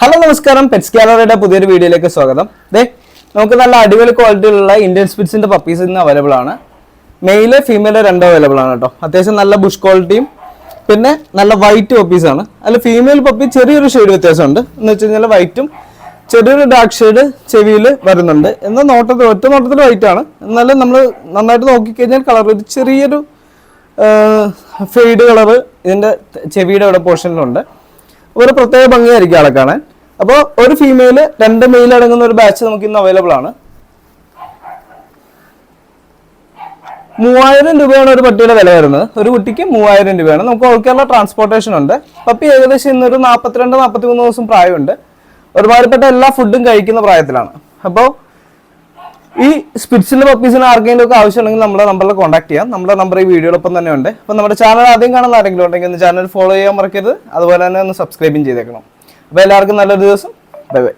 Hello നമസ്കാരം. Pets ഗാലറിയുടെ പുതിയൊരു വീഡിയോയിലേക്ക് സ്വാഗതം. ദേ നമുക്ക് നല്ല അടിപൊളി ക്വാളിറ്റിയിലുള്ള ഇന്ത്യൻ സ്പിറ്റ്സിന്റെ പപ്പീസ് ഇന്ന് അവൈലബിൾ ആണ്. മെയിൽ ഫീമെയിൽ രണ്ടും അവൈലബിൾ ആണ് കേട്ടോ. അത്യാവശ്യം നല്ല ബുഷ് ക്വാളിറ്റിയും പിന്നെ നല്ല വൈറ്റ് പപ്പീസ് ആണ്. അതിൽ ഫീമെയിൽ പപ്പി ചെറിയൊരു ഷെയ്ഡ് വ്യത്യാസമുണ്ട്. എന്ന് വെച്ച് കഴിഞ്ഞാൽ വൈറ്റും ചെറിയൊരു ഡാർക്ക് ഷെയ്ഡ് ചെവിയിൽ വരുന്നുണ്ട്. എന്നാൽ നോട്ടത്തിൽ ഒറ്റ നോട്ടത്തിൽ വൈറ്റ് ആണ്. എന്നാലും നമ്മൾ നന്നായിട്ട് നോക്കിക്കഴിഞ്ഞാൽ കളർ ഒരു ചെറിയൊരു ഫെയ്ഡ് കളർ ഇതിന്റെ ചെവിയുടെ ഇവിടെ പോർഷനിലുണ്ട് ഒരു പ്രത്യേക ഭംഗിയായിരിക്കും ആളെ കാണാൻ. അപ്പോൾ ഒരു ഫീമെയിൽ രണ്ട് മെയിൽ അടങ്ങുന്ന ഒരു ബാച്ച് നമുക്ക് ഇന്ന് അവൈലബിൾ ആണ്. മൂവായിരം രൂപയാണ് ഒരു പട്ടിയുടെ വില വരുന്നത്. ഒരു കുട്ടിക്ക് മൂവായിരം രൂപയാണ്. നമുക്ക് ഓൾക്കേരള കേരള ട്രാൻസ്പോർട്ടേഷൻ ഉണ്ട്. പപ്പി ഏകദേശം ഇന്നൊരു നാൽപ്പത്തിരണ്ട് നാൽപ്പത്തി മൂന്ന് ദിവസം പ്രായമുണ്ട്. ഒരുമാതിരിപ്പെട്ട എല്ലാ ഫുഡും കഴിക്കുന്ന പ്രായത്തിലാണ്. അപ്പോൾ ഈ സ്പിറ്റ്സിന്റെ പപ്പീസിന് ആർക്കെങ്കിലും ഒക്കെ ആവശ്യമുണ്ടെങ്കിൽ നമ്മുടെ നമ്പറിൽ കോൺടാക്ട് ചെയ്യാം. നമ്മുടെ നമ്പർ ഈ വീഡിയോടൊപ്പം തന്നെ ഉണ്ട്. അപ്പോൾ നമ്മുടെ ചാനൽ ആദ്യം കാണുന്ന ആരെങ്കിലും ഉണ്ടെങ്കിൽ ഒന്ന് ചാനൽ ഫോളോ ചെയ്യാൻ മറക്കരുത്. അതുപോലെ തന്നെ ഒന്ന് സബ്സ്ക്രൈബും ചെയ്തേക്കണം. അപ്പോൾ എല്ലാവർക്കും നല്ലൊരു ദിവസം. Bye bye